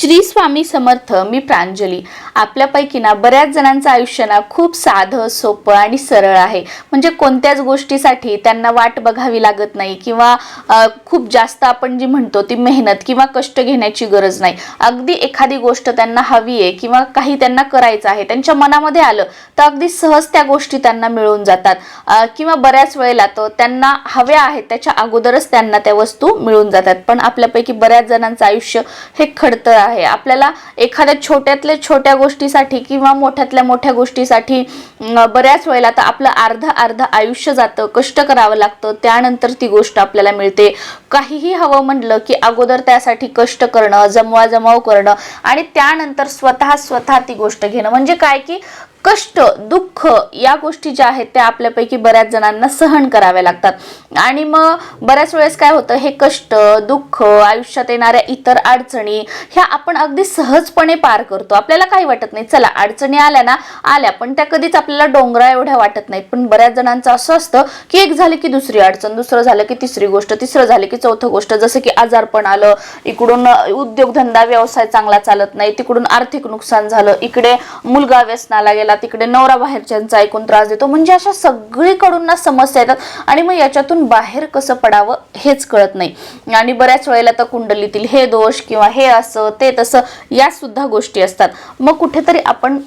श्री स्वामी समर्थ मी प्रांजली. आपल्यापैकी ना बऱ्याच जणांचं आयुष्य ना खूप साधं सोपं आणि सरळ आहे. म्हणजे कोणत्याच गोष्टीसाठी त्यांना वाट बघावी लागत नाही किंवा खूप जास्त आपण जी म्हणतो ती मेहनत किंवा कष्ट घेण्याची गरज नाही. अगदी एखादी गोष्ट त्यांना हवी आहे किंवा काही त्यांना करायचं आहे त्यांच्या मनामध्ये आलं तर अगदी सहज त्या गोष्टी त्यांना मिळून जातात. किंवा बऱ्याच वेळेला तर त्यांना हव्या आहेत त्याच्या अगोदरच त्यांना त्या वस्तू मिळून जातात. पण आपल्यापैकी बऱ्याच जणांचं आयुष्य हे खडतर आहे आहे. आपल्याला एखाद्या छोट्यातल्या छोट्या गोष्टीसाठी किंवा मोठ्यातल्या मोठ्या गोष्टीसाठी बऱ्याच वेळेला तर आपलं अर्ध अर्ध आयुष्य जातं कष्ट करावं लागतं. त्यानंतर ती गोष्ट आपल्याला मिळते. काहीही हवं म्हणलं की अगोदर त्यासाठी कष्ट करणं जमवा जमाव करणं आणि त्यानंतर स्वतः स्वतः ती गोष्ट घेणं. म्हणजे काय की कष्ट दुःख या गोष्टी ज्या आहेत त्या आपल्यापैकी बऱ्याच जणांना सहन कराव्या लागतात. आणि मग बऱ्याच वेळेस काय होतं हे कष्ट दुःख आयुष्यात येणाऱ्या इतर अडचणी ह्या आपण अगदी सहजपणे पार करतो. आपल्याला काही वाटत नाही चला अडचणी आल्या ना आल्या पण त्या कधीच आपल्याला डोंगरा एवढ्या वाटत नाहीत पण बऱ्याच जणांचं असं असतं की एक झालं की दुसरी अडचण दुसरं झालं की तिसरी गोष्ट तिसरं झालं की चौथं गोष्ट. जसं की आजारपण आलं इकडून उद्योगधंदा व्यवसाय चांगला चालत नाही तिकडून आर्थिक नुकसान झालं इकडे मुलगा व्यसनाला गेला तिकडे नवरा बाहेरच्यांचा ऐकून त्रास देतो. म्हणजे अशा सगळीकडून ना समस्या येतात. आणि मग याच्यातून बाहेर कसं पडावं हेच कळत नाही. आणि बऱ्याच वेळेला तर कुंडलीतील हे दोष किंवा हे असं ते तसं या सुद्धा गोष्टी असतात. मग कुठेतरी आपण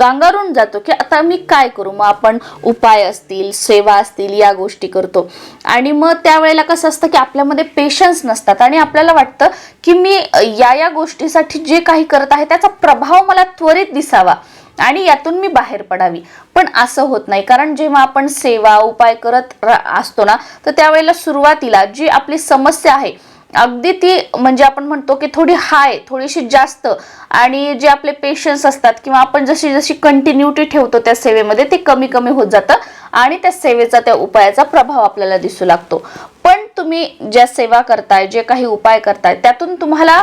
गांगारून जातो की आता मी काय करू? मग आपण उपाय असतील सेवा असतील या गोष्टी करतो. आणि मग त्यावेळेला कसं असतं की आपल्यामध्ये पेशन्स नसतात. आणि आपल्याला वाटतं की मी या या गोष्टीसाठी जे काही करत आहे त्याचा प्रभाव मला त्वरित दिसावा. आणि यातून मी बाहेर पडावी. पण असं होत नाही. कारण जेव्हा आपण सेवा उपाय करत असतो ना तर त्यावेळेला सुरुवातीला जी आपली समस्या आहे अगदी ती म्हणजे आपण म्हणतो की थोडी हाय थोडीशी जास्त आणि जे आपले पेशन्स असतात किंवा आपण जशी जशी कंटिन्युटी ठेवतो त्या सेवेमध्ये ते कमी कमी होत जातं आणि त्या सेवेचा त्या उपायाचा प्रभाव आपल्याला दिसू लागतो. पण तुम्ही ज्या सेवा करताय जे काही उपाय करताय त्यातून तुम्हाला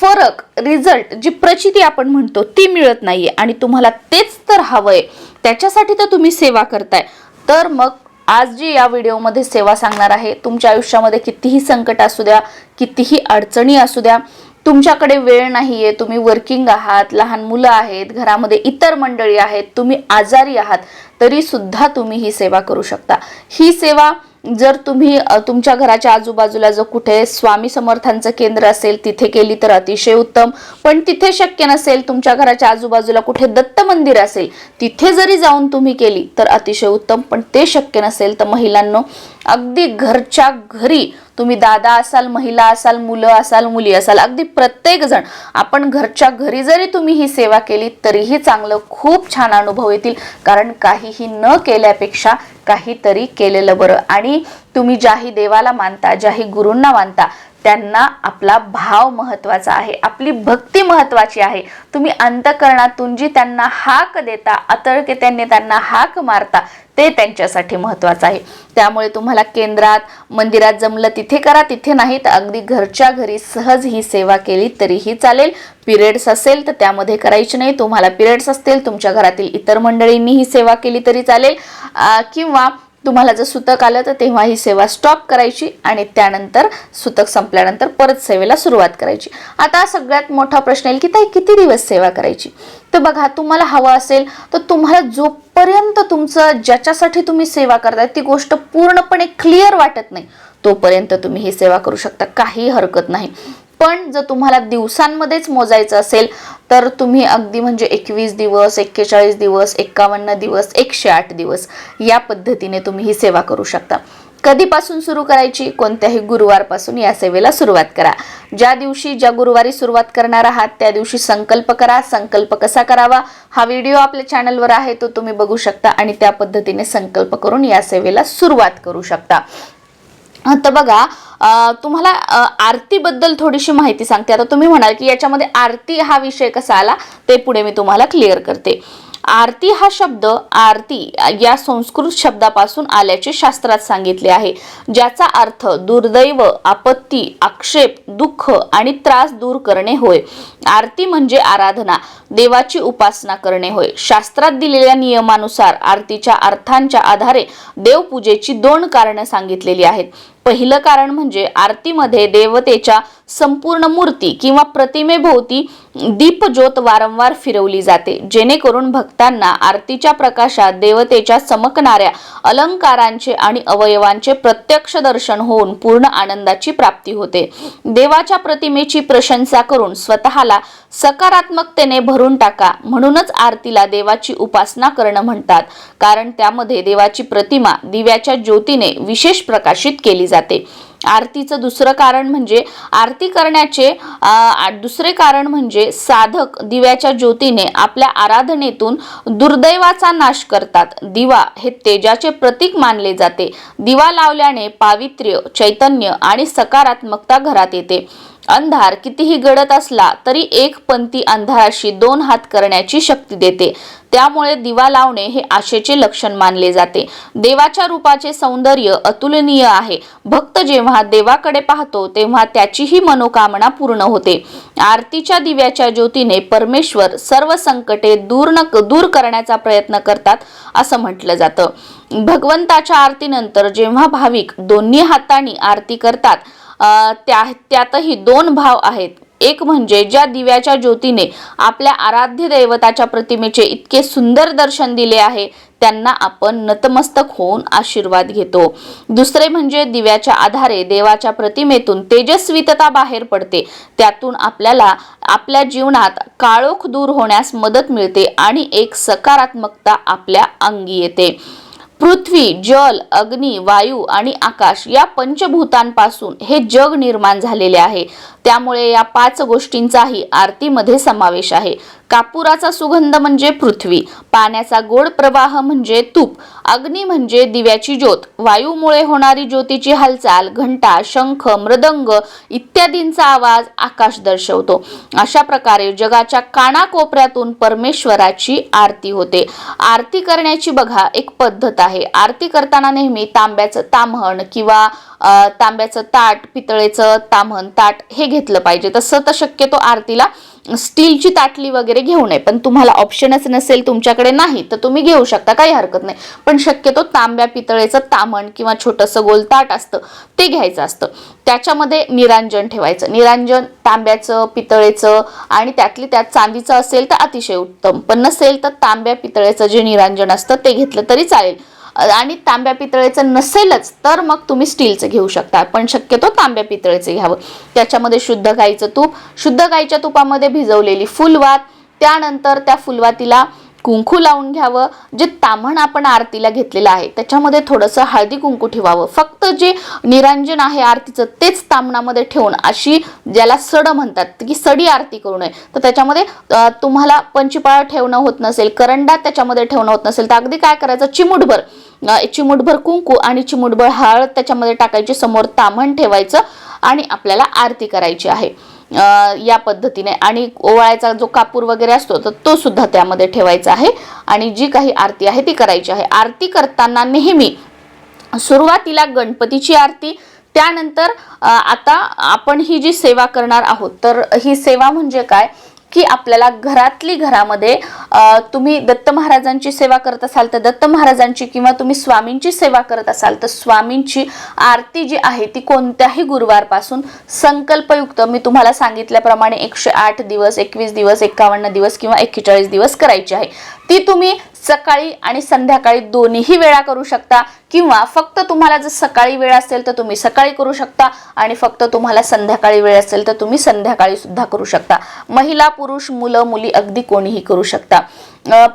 फरक रिझल्ट जी प्रचिती आपण म्हणतो ती मिळत नाहीये आणि तुम्हाला तेच तर हवंय. त्याच्यासाठी तर तुम्ही सेवा करताय. तर मग आज जी या व्हिडिओमध्ये सेवा सांगणार आहे तुमच्या आयुष्यामध्ये कितीही संकट असू द्या कितीही अडचणी असू द्या तुमच्याकडे वेळ नाही आहे तुम्ही वर्किंग आहात लहान मुलं आहेत घरामध्ये इतर मंडळी आहेत तुम्ही आजारी आहात तरीसुद्धा तुम्ही ही सेवा करू शकता. ही सेवा जर तुम्ही तुमच्या घराच्या आजूबाजूला जर कुठे स्वामी समर्थांचं केंद्र असेल तिथे केली तर अतिशय उत्तम. पण तिथे शक्य नसेल तुमच्या घराच्या आजूबाजूला कुठे दत्त मंदिर असेल तिथे जरी जाऊन तुम्ही केली तर अतिशय उत्तम. पण ते शक्य नसेल तर महिलांना अगदी घरच्या घरी तुम्ही दादा असाल महिला असाल मुलं असाल मुली असाल अगदी प्रत्येक जण आपण घरच्या घरी जरी तुम्ही ही सेवा केली तरीही चांगलं खूप छान अनुभव येतील. कारण काहीही न केल्यापेक्षा काहीतरी केलेलं बरं. आणि तुम्ही ज्याही देवाला मानता ज्याही गुरूंना मानता त्यांना आपला भाव महत्त्वाचा आहे. आपली भक्ती महत्वाची आहे. तुम्ही अंतकरणातून जी त्यांना हाक देता अतळके त्यांनी त्यांना हाक मारता ते त्यांच्यासाठी महत्वाचं आहे. त्यामुळे तुम्हाला केंद्रात मंदिरात जमलं तिथे करा तिथे नाही तर अगदी घरच्या घरी सहज ही सेवा केली तरीही चालेल. पिरियड्स असेल तर त्यामध्ये करायची नाही. तुम्हाला पिरियड्स असतील तुमच्या घरातील इतर मंडळींनी ही सेवा केली तरी चालेल. किंवा तुम्हाला जर सुतक आलं तर तेव्हा ही सेवा स्टॉप करायची आणि त्यानंतर सुतक संपल्यानंतर परत सेवेला सुरुवात करायची. आता सगळ्यात मोठा प्रश्न येईल की ताई किती दिवस सेवा करायची? तर बघा तुम्हाला हवं असेल तर तुम्हाला जोपर्यंत तुमचं ज्याच्यासाठी तुम्ही सेवा करताय ती गोष्ट पूर्णपणे क्लिअर वाटत नाही तोपर्यंत तुम्ही ही सेवा करू शकता. काही हरकत नाही. पण जर तुम्हाला दिवसांमध्येच मोजायचं असेल तर तुम्ही अगदी म्हणजे एकवीस दिवस एक्केचाळीस दिवस एक्कावन्न दिवस एकशे आठ दिवस या पद्धतीने तुम्ही ही सेवा करू शकता. कधीपासून सुरू करायची? कोणत्याही गुरुवारपासून या सेवेला सुरुवात करा. ज्या दिवशी ज्या गुरुवारी सुरुवात करणार आहात त्या दिवशी संकल्प करा. संकल्प कसा करावा? हा व्हिडिओ आपल्या चॅनलवर आहे तो तुम्ही बघू शकता आणि त्या पद्धतीने संकल्प करून या सेवेला सुरुवात करू शकता. आता बघा तुम्हाला आरतीबद्दल थोडीशी माहिती सांगते. आता तुम्ही म्हणाल की याच्यामध्ये आरती हा विषय कसा आला ते पुढे मी तुम्हाला क्लिअर करते. आरती हा शब्द आरती या संस्कृत शब्दापासून आल्याचे शास्त्रात सांगितले आहे ज्याचा अर्थ दुर्दैव आपत्ती आक्षेप दुःख आणि त्रास दूर करणे होय. आरती म्हणजे आराधना देवाची उपासना करणे होय. शास्त्रात दिलेल्या नियमानुसार आरतीच्या अर्थांच्या आधारे देवपूजेची दोन कारणं सांगितलेली आहेत. पहिलं कारण म्हणजे आरतीमध्ये देवतेच्या संपूर्ण मूर्ती किंवा प्रतिमेभोवती दीपज्योत वारंवार फिरवली जाते. जेणेकरून भक्तांना आरतीच्या प्रकाशात देवतेच्या चमकणाऱ्या अलंकारांचे आणि अवयवांचे प्रत्यक्ष दर्शन होऊन पूर्ण आनंदाची प्राप्ती होते. देवाच्या प्रतिमेची प्रशंसा करून स्वतःला सकारात्मकतेने भरून टाका म्हणूनच आरतीला देवाची उपासना करणं म्हणतात. कारण त्यामध्ये देवाची प्रतिमा दिव्याच्या ज्योतीने विशेष प्रकाशित केली जाते. आरतीचं दुसरं कारण म्हणजे आरती करण्याचे दुसरे कारण म्हणजे साधक दिव्याच्या ज्योतीने आपल्या आराधनेतून दुर्दैवाचा नाश करतात. दिवा हे तेजाचे प्रतीक मानले जाते. दिवा लावल्याने पावित्र्य चैतन्य आणि सकारात्मकता घरात येते. अंधार कितीही गडत असला तरी एक पंथी अंधाराशी दोन हात करण्याची शक्ती देते. त्यामुळे दिवा लावणे हे आशेचे लक्षण मानले जाते. देवाच्या रूपाचे सौंदर्य अतुलनीय आहे. भक्त जेव्हा देवाकडे पाहतो तेव्हा त्याचीही मनोकामना पूर्ण होते. आरतीच्या दिव्याच्या ज्योतीने परमेश्वर सर्व संकटे दूर न दूर करण्याचा प्रयत्न करतात असं म्हटलं जातं. भगवंताच्या आरतीनंतर जेव्हा भाविक दोन्ही हातांनी आरती करतात त्या त्यातही दोन भाव आहेत. एक म्हणजे ज्या दिव्याच्या ज्योतीने आपल्या आराध्य दैवताच्या प्रतिमेचे इतके सुंदर दर्शन दिले आहे त्यांना आपण नतमस्तक होऊन आशीर्वाद घेतो. दुसरे म्हणजे दिव्याच्या आधारे देवाच्या प्रतिमेतून तेजस्वितता बाहेर पडते. त्यातून आपल्याला आपल्या जीवनात काळोख दूर होण्यास मदत मिळते आणि एक सकारात्मकता आपल्या अंगी येते. पृथ्वी जल अग्नी वायू आणि आकाश या पंचभूतांपासून हे जग निर्माण झालेले आहे. त्यामुळे या पाच गोष्टींचाही आरतीमध्ये समावेश आहे. कापुराचा सुगंध म्हणजे पृथ्वी पाण्याचा गोड प्रवाह म्हणजे तूप अग्नी म्हणजे दिव्याची ज्योत वायूमुळे होणारी ज्योतीची हालचाल घंटा शंख मृदंग इत्यादींचा आवाज आकाश दर्शवतो. अशा प्रकारे जगाच्या कानाकोपऱ्यातून परमेश्वराची आरती होते. आरती करण्याची बघा एक पद्धत आहे. आहे. आरती करताना नेहमी तांब्याचं ताम्हण किंवा तांब्याचं ताट पितळेचं ताम्हण ताट हे घेतलं पाहिजे. तसं तर शक्यतो आरतीला स्टीलची ताटली वगैरे घेऊ नये. पण तुम्हाला ऑप्शनच नसेल तुमच्याकडे नाही तर तुम्ही घेऊ शकता. काही हरकत नाही. पण शक्यतो तांब्या पितळेचं तामण किंवा छोटंसं गोल ताट असतं ते घ्यायचं असतं. त्याच्यामध्ये निरांजन ठेवायचं. निरांजन तांब्याचं पितळेचं आणि त्यातली त्यात चांदीचं असेल तर अतिशय उत्तम. पण नसेल तर तांब्या पितळेचं जे निरांजन असतं ते घेतलं तरी चालेल. आणि तांब्या पितळेचं नसेलच तर मग तुम्ही स्टीलचं घेऊ शकता. पण शक्यतो तांब्या पितळेचं घ्यावं. त्याच्यामध्ये शुद्ध गाईचं तूप शुद्ध गाईच्या तुपामध्ये भिजवलेली फुलवात त्यानंतर त्या फुलवातीला कुंकू लावून घ्यावं जे ताम्हण आपण आरतीला घेतलेलं आहे त्याच्यामध्ये थोडंसं हळदी कुंकू ठेवावं. फक्त जे निरांजन आहे आरतीचं तेच तामणामध्ये ठेवून अशी ज्याला सड म्हणतात की सडी आरती करू नये. तर त्याच्यामध्ये तुम्हाला पंचपाळ ठेवणं होत नसेल करंडा त्याच्यामध्ये ठेवणं होत नसेल तर अगदी काय करायचं चिमुटभर चिमुटभर कुंकू आणि चिमुटभर हळद त्याच्यामध्ये टाकायची समोर ताम्हण ठेवायचं आणि आपल्याला आरती करायची आहे. या पद्धतीने. आणि ओवाळायचा जो कापूर वगैरे असतो तर तो सुद्धा त्यामध्ये ठेवायचा आहे. आणि जी काही आरती आहे ती करायची आहे. आरती करताना नेहमी सुरुवातीला गणपतीची आरती त्यानंतर आता आपण ही जी सेवा करणार आहोत तर ही सेवा म्हणजे काय? की आपल्याला घरातली घरामध्ये तुम्ही दत्त महाराजांची सेवा करत असाल तर दत्त महाराजांची किंवा तुम्ही स्वामींची सेवा करत असाल तर स्वामींची आरती जी आहे ती कोणत्याही गुरुवारपासून संकल्पयुक्त मी तुम्हाला सांगितल्याप्रमाणे एकशे आठ दिवस एकवीस दिवस एकावन्न दिवस किंवा एक्केचाळीस दिवस करायची आहे. ती तुम्ही सकाळी आणि संध्याकाळी दोन्हीही वेळा करू शकता. किंवा फक्त तुम्हाला जर सकाळी वेळ असेल तर तुम्ही सकाळी करू शकता आणि फक्त तुम्हाला संध्याकाळी वेळ असेल तर तुम्ही संध्याकाळी सुद्धा करू शकता. महिला पुरुष मुलं मुली अगदी कोणीही करू शकता.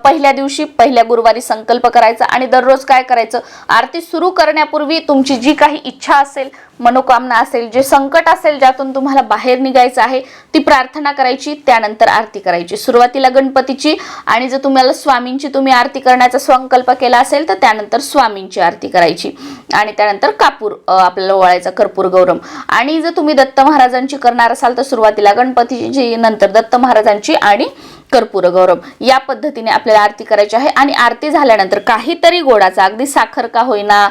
पहिल्या दिवशी पहिल्या गुरुवारी संकल्प करायचा आणि दररोज काय करायचं? आरती सुरू करण्यापूर्वी तुमची जी काही इच्छा असेल मनोकामना असेल जे संकट असेल ज्यातून तुम्हाला बाहेर निघायचं आहे ती प्रार्थना करायची त्यानंतर आरती करायची. सुरुवातीला गणपतीची आणि जर तुम्हाला स्वामींची तुम्ही आरती करण्याचा संकल्प केला असेल तर त्यानंतर स्वामींची आरती करायची. आणि त्यानंतर कापूर आपल्याला ओवाळायचा कर्पूर गौरम. आणि जर तुम्ही दत्त महाराजांची करणार असाल तर सुरुवातीला गणपतीची नंतर दत्त महाराजांची आणि कर्पूर गौरव या पद्धतीने आपल्याला आरती करायची आहे. आणि आरती झाल्यानंतर काहीतरी गोडाचा अगदी साखर का होईना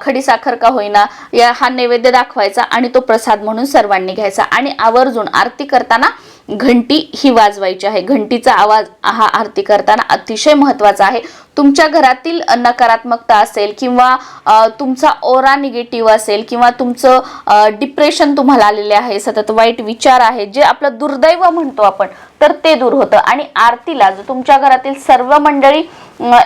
खडी साखर का होईना या हा नैवेद्य दाखवायचा आणि तो प्रसाद म्हणून सर्वांनी घ्यायचा. आणि आवर्जून आरती करताना घंटी ही वाजवायची आहे. घंटीचा आवाज हा आरती करताना अतिशय महत्त्वाचा आहे. तुमच्या घरातील नकारात्मकता असेल किंवा तुमचा ओरा निगेटिव्ह असेल किंवा तुमचं डिप्रेशन तुम्हाला आलेले आहे सतत वाईट विचार आहेत जे आपलं दुर्दैव म्हणतो आपण तर ते दूर होतं. आणि आरतीला जर तुमच्या घरातील सर्व मंडळी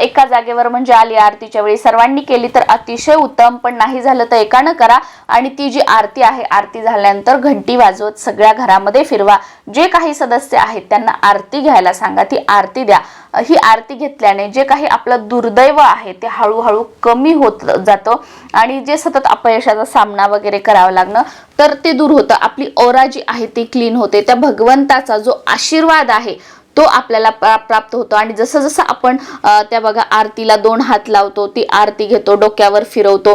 एका जागेवर म्हणजे आली आरतीच्या वेळी सर्वांनी केली तर अतिशय उत्तम पण नाही झालं तर एकानं करा. आणि ती जी आरती आहे आरती झाल्यानंतर घंटी वाजवत सगळ्या घरामध्ये फिरवा. जे काही सदस्य आहेत त्यांना आरती घ्यायला सांगा ती आरती द्या. ही आरती घेतल्याने जे काही आपलं दुर्दैव आहे ते हळूहळू कमी होत जातं आणि जे सतत अपयशाचा सामना वगैरे करावा लागणं तर ते दूर होतं. आपली ओरा जी आहे ती क्लीन होते. त्या भगवंताचा जो आशीर्वाद आहे तो आपल्याला प्राप्त होतो. आणि जसं जसं आपण त्या बघा आरतीला दोन हात लावतो ती आरती घेतो डोक्यावर फिरवतो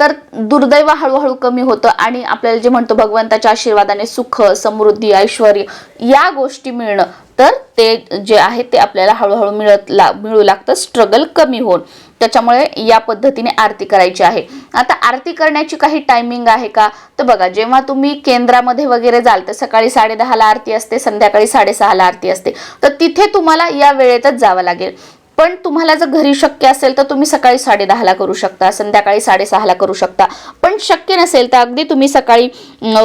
तर दुर्दैव हळूहळू कमी होतं आणि आपल्याला जे म्हणतो भगवंताच्या आशीर्वादाने सुख समृद्धी ऐश्वर या गोष्टी मिळणं तर ते जे आहे ते आपल्याला हळूहळू मिळत ला मिळू लागतं. स्ट्रगल कमी होऊन. त्याच्यामुळे या पद्धतीने आरती करायची आहे. आता आरती करण्याची काही टायमिंग आहे का? तर बघा जेव्हा तुम्ही केंद्रामध्ये वगैरे जाल तर सकाळी साडेदहाला आरती असते संध्याकाळी साडेसहाला आरती असते. तर तिथे तुम्हाला या वेळेतच जावं लागेल. पण तुम्हाला जर घरी शक्य असेल तर तुम्ही सकाळी साडेदहाला करू शकता संध्याकाळी साडेसहाला करू शकता. पण शक्य नसेल तर अगदी तुम्ही सकाळी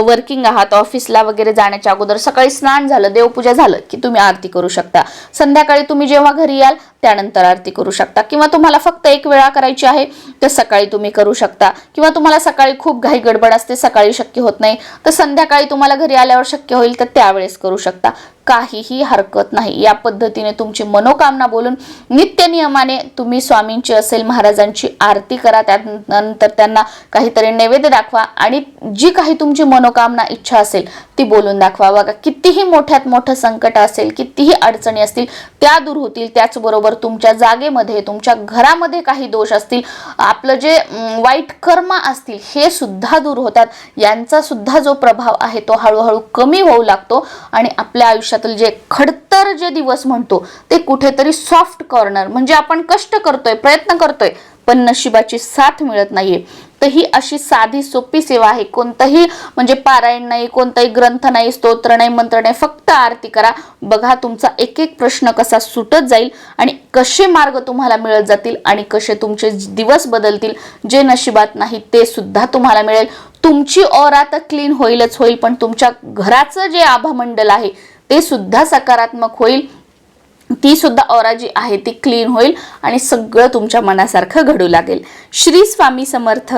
वर्किंग आहात ऑफिसला वगैरे जाण्याच्या अगोदर सकाळी स्नान झालं देवपूजा झालं की तुम्ही आरती करू शकता. संध्याकाळी तुम्ही जेव्हा घरी याल त्यानंतर आरती करू शकता. किंवा तुम्हाला फक्त एक वेळा करायची आहे तर सकाळी तुम्ही करू शकता. किंवा तुम्हाला सकाळी खूप घाई गडबड असते सकाळी शक्य होत नाही तर संध्याकाळी तुम्हाला घरी आल्यावर शक्य होईल तर त्यावेळेस करू शकता. काहीही हरकत नाही. या पद्धतीने तुमची मनोकामना बोलून नित्य नियमाने तुम्ही स्वामींची असेल महाराजांची आरती करा त्यानंतर त्यांना काहीतरी नैवेद्य दाखवा. आणि जी काही तुमची मनोकामना इच्छा असेल ती बोलून दाखवा. का कितीही मोठ्यात मोठं संकट असेल कितीही अडचणी असतील त्या दूर होतील. त्याचबरोबर तुमच्या जागेमध्ये तुमच्या घरामध्ये काही दोष असतील आपलं जे वाईट कर्म असतील हे सुद्धा दूर होतात. यांचा सुद्धा जो प्रभाव आहे तो हळूहळू कमी होऊ लागतो आणि आपल्या आयुष्यातील जे खडतर जे दिवस म्हणतो ते कुठेतरी सॉफ्ट कॉर्नर म्हणजे आपण कष्ट करतोय प्रयत्न करतोय पण नशिबाची साथ मिळत नाहीये. तर ही अशी साधी सोपी सेवा आहे. कोणतंही म्हणजे पारायण नाही कोणताही ग्रंथ नाही स्तोत्र नाही मंत्र नाही फक्त आरती करा. बघा तुमचा एक एक प्रश्न कसा सुटत जाईल आणि कसे मार्ग तुम्हाला मिळत जातील आणि कसे तुमचे दिवस बदलतील जे नशिबात नाही ते सुद्धा तुम्हाला मिळेल. तुमची ओरा तर क्लीन होईलच होईल पण तुमच्या घराचं जे आभामंडल आहे ते सुद्धा सकारात्मक होईल. ती सुद्धा ओरा जी आहे ती क्लीन होईल आणि सगळं तुमच्या मनासारखं घडू लागेल. श्री स्वामी समर्थ.